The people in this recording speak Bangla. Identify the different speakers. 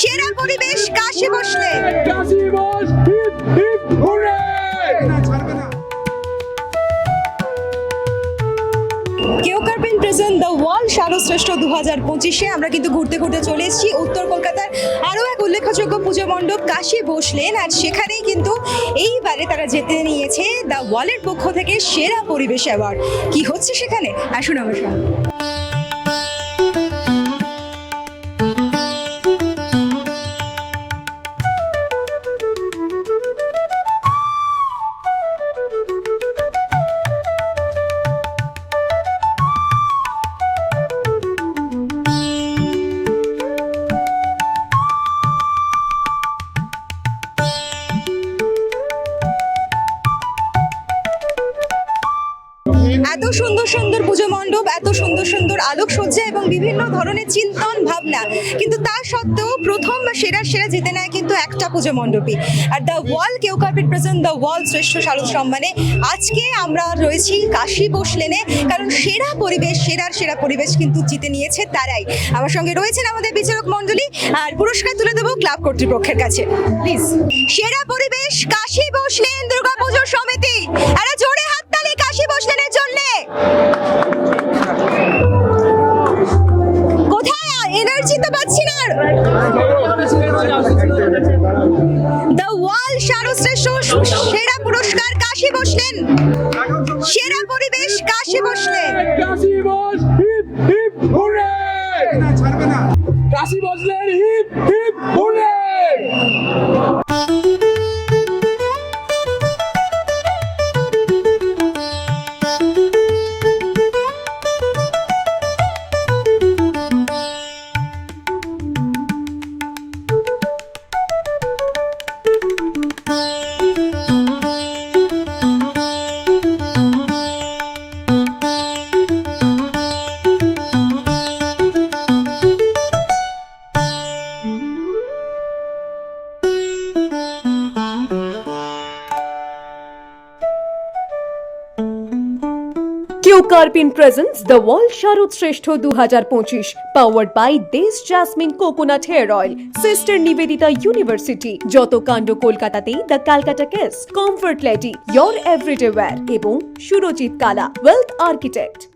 Speaker 1: সেরা পরিবেশ কাশি বসলে।
Speaker 2: কাশি বস hip hip hurray
Speaker 1: Keo Karpin present the world শারদশ্রেষ্ঠ দু হাজার পঁচিশে। আমরা কিন্তু ঘুরতে ঘুরতে চলে এসেছি উত্তর কলকাতার আরও এক উল্লেখযোগ্য পুজো মণ্ডপ, কাশি বসলেন। আর সেখানেই কিন্তু এইবারে তারা যেতে নিয়েছে দ্য ওয়ালের পক্ষ থেকে সেরা পরিবেশ অ্যাওয়ার্ড কি হচ্ছে সেখানে? আসুন আমার সঙ্গে এত সুন্দর সুন্দর পুজো মণ্ডপ, এত সুন্দর সুন্দর আলোকসজ্জা এবং বিভিন্ন ধরনের চিন্তন ভাবনা। কিন্তু তা সত্ত্বেও প্রথম বা সেরা সেরা জিতে নেয় কিন্তু একটা পুজো মণ্ডপই। আর দ্য ওয়াল কেউ কার্পেট প্রেজেন্ট দ্য ওয়াল শ্রেষ্ঠ শারদ সম্মানে। আজকে আমরা রয়েছি কাশি বসলেনে কারণ সেরা পরিবেশ সেরার সেরা পরিবেশ কিন্তু জিতে নিয়েছে তারাই। আমার সঙ্গে রয়েছেন আমাদের বিচারক মণ্ডলী, আর পুরস্কার তুলে দেবো ক্লাব কর্তৃপক্ষের কাছে। প্লিজ সেরা পরিবেশ, কাশি বসলেন দুর্গাপুজো দ্য সারশ্রেষ্ঠ সেরা পুরস্কার কাশি বসলেন। সেরা পরিবেশ কাশি বসলেন
Speaker 2: কাশি বস হিপ হিপ হুরে কাশি বসলেন
Speaker 3: Keo Karpin presents the world শারদ শ্রেষ্ঠ দু হাজার পঁচিশ powered by Dey's jasmine coconut hair oil sister Nivedita university যত কাণ্ড কলকাতাতেই the Calcutta case comfort lady your everyday wear এবং সুরজিৎ কালা ওয়েলথ আর্কিটেক্ট